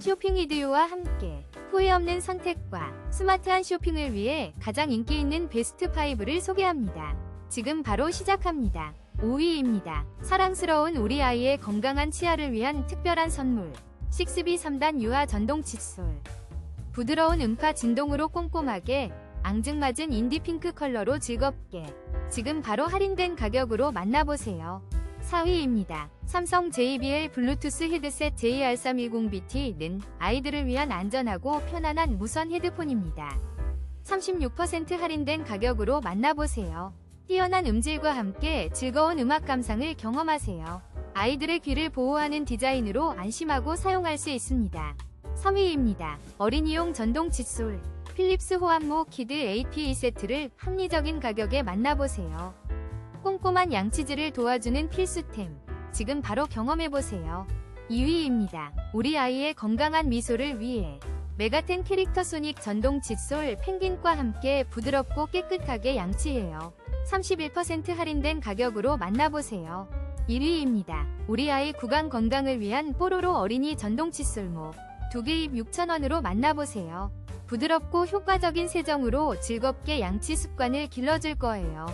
쇼핑 이디오와 함께 후회 없는 선택과 스마트한 쇼핑을 위해 가장 인기 있는 베스트 5를 소개합니다. 지금 바로 시작합니다. 5위입니다. 사랑스러운 우리 아이의 건강한 치아를 위한 특별한 선물. 식스비 3단 유화 전동 칫솔. 부드러운 음파 진동으로 꼼꼼하게 앙증맞은 인디 핑크 컬러로 즐겁게 지금 바로 할인된 가격으로 만나보세요. 4위입니다. 삼성 JBL 블루투스 헤드셋 JR310BT는 아이들을 위한 안전하고 편안한 무선 헤드폰입니다. 36% 할인된 가격으로 만나보세요. 뛰어난 음질과 함께 즐거운 음악 감상을 경험하세요. 아이들의 귀를 보호하는 디자인으로 안심하고 사용할 수 있습니다. 3위입니다. 어린이용 전동 칫솔 필립스 호환모 키드 AP 세트를 합리적인 가격에 만나보세요. 꼼꼼한 양치질을 도와주는 필수템. 지금 바로 경험해보세요. 2위입니다. 우리 아이의 건강한 미소를 위해 메가텐 캐릭터 소닉 전동 칫솔 펭귄과 함께 부드럽고 깨끗하게 양치해요. 31% 할인된 가격으로 만나보세요. 1위입니다. 우리 아이 구강 건강을 위한 뽀로로 어린이 전동 칫솔모 2개 입 6,000원으로 만나보세요. 부드럽고 효과적인 세정으로 즐겁게 양치 습관을 길러줄 거예요.